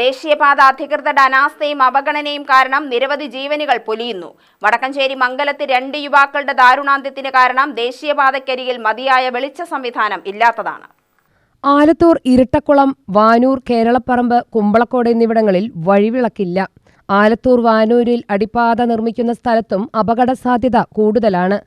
ദേശീയപാത അധികൃതരുടെ അനാസ്ഥയും അവഗണനയും കാരണം നിരവധി ജീവനുകൾ പൊലിയുന്നു. വടക്കഞ്ചേരി മംഗലത്ത് രണ്ട് യുവാക്കളുടെ ദാരുണാന്ത്യത്തിന് കാരണം ദേശീയപാതയ്ക്കരികിൽ മതിയായ വെളിച്ച സംവിധാനം ഇല്ലാത്തതാണ്. ആലത്തൂർ ഇരട്ടക്കുളം വാനൂർ കേരളപ്പറമ്പ് കുമ്പളക്കോട് എന്നിവിടങ്ങളിൽ വഴിവിളക്കില്ല. ആലത്തൂർ വാനൂരിൽ അടിപ്പാത നിർമ്മിക്കുന്ന സ്ഥലത്തും അപകട സാധ്യത കൂടുതലാണ്.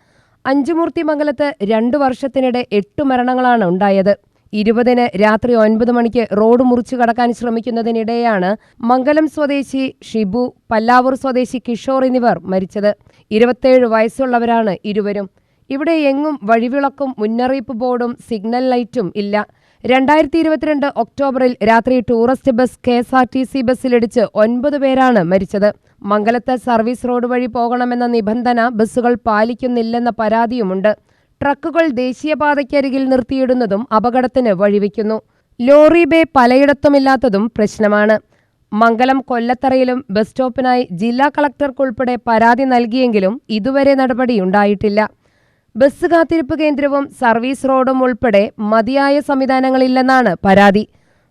അഞ്ചുമൂർത്തി മംഗലത്ത് രണ്ടു വർഷത്തിനിടെ എട്ടു മരണങ്ങളാണ് ഉണ്ടായത്. ഇരുപതിന് രാത്രി ഒൻപത് മണിക്ക് റോഡ് മുറിച്ചു കടക്കാൻ ശ്രമിക്കുന്നതിനിടെയാണ് മംഗലം സ്വദേശി ഷിബു പല്ലാവൂർ സ്വദേശി കിഷോർ എന്നിവർ മരിച്ചത്. ഇരുപത്തേഴ് വയസ്സുള്ളവരാണ് ഇരുവരും. ഇവിടെ എങ്ങും വഴിവിളക്കും മുന്നറിയിപ്പ് ബോർഡും സിഗ്നൽ ലൈറ്റും ഇല്ല. രണ്ടായിരത്തി ഇരുപത്തിരണ്ട് ഒക്ടോബറിൽ രാത്രി tourist bus K S R T C ബസ്സിലിടിച്ച് ഒൻപത് പേരാണ് മരിച്ചത്. മംഗലത്ത് സർവീസ് റോഡ് വഴി പോകണമെന്ന നിബന്ധന ബസ്സുകൾ പാലിക്കുന്നില്ലെന്ന പരാതിയുമുണ്ട്. ട്രക്കുകൾ ദേശീയപാതയ്ക്കരികിൽ നിർത്തിയിടുന്നതും അപകടത്തിന് വഴിവെക്കുന്നു. ലോറി ബേ പലയിടത്തുമില്ലാത്തതും പ്രശ്നമാണ്. മംഗലം കൊല്ലത്തറയിലും ബസ് സ്റ്റോപ്പിനായി ജില്ലാ കളക്ടർക്കുൾപ്പെടെ പരാതി നൽകിയെങ്കിലും ഇതുവരെ നടപടിയുണ്ടായിട്ടില്ല. ബസ് കാത്തിരിപ്പ് കേന്ദ്രവും സർവീസ് റോഡും ഉൾപ്പെടെ മതിയായ സംവിധാനങ്ങളില്ലെന്നാണ് പരാതി.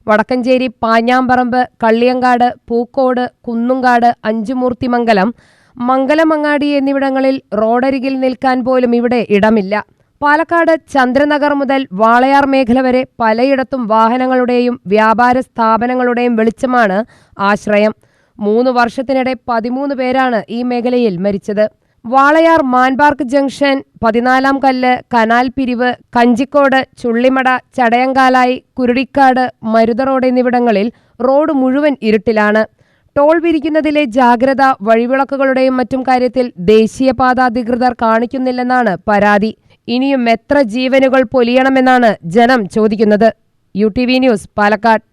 വടക്കഞ്ചേരി പാഞ്ഞാമ്പറമ്പ് കള്ളിയങ്കാട് പൂക്കോട് കുന്നുംകാട് അഞ്ചുമൂർത്തിമംഗലം മംഗലമങ്ങാടി എന്നിവിടങ്ങളിൽ റോഡരികിൽ നിൽക്കാൻ പോലും ഇവിടെ ഇടമില്ല. പാലക്കാട് ചന്ദ്രനഗർ മുതൽ വാളയാർ മേഖല വരെ പലയിടത്തും വാഹനങ്ങളുടെയും വ്യാപാര സ്ഥാപനങ്ങളുടെയും വെളിച്ചമാണ് ആശ്രയം. മൂന്ന് വർഷത്തിനിടെ പതിമൂന്ന് പേരാണ് ഈ മേഖലയിൽ മരിച്ചത്. വാളയാർ മാൻപാർക്ക് ജംഗ്ഷൻ പതിനാലാം കല്ല് കനാൽ പിരിവ് കഞ്ചിക്കോട് ചുള്ളിമട ചടയങ്കാലായി കുരുടിക്കാട് മരുത റോഡ് എന്നിവിടങ്ങളിൽ റോഡ് മുഴുവൻ ഇരുട്ടിലാണ്. ടോൾ പിരിക്കുന്നതിലെ ജാഗ്രത വഴിവിളക്കുകളുടെയും മറ്റും കാര്യത്തിൽ ദേശീയപാത അധികൃതർ കാണിക്കുന്നില്ലെന്നാണ് പരാതി. ഇനിയും എത്ര ജീവനുകൾ പൊലിയണമെന്നാണ് ജനം ചോദിക്കുന്നത്. U T V news Palakkad.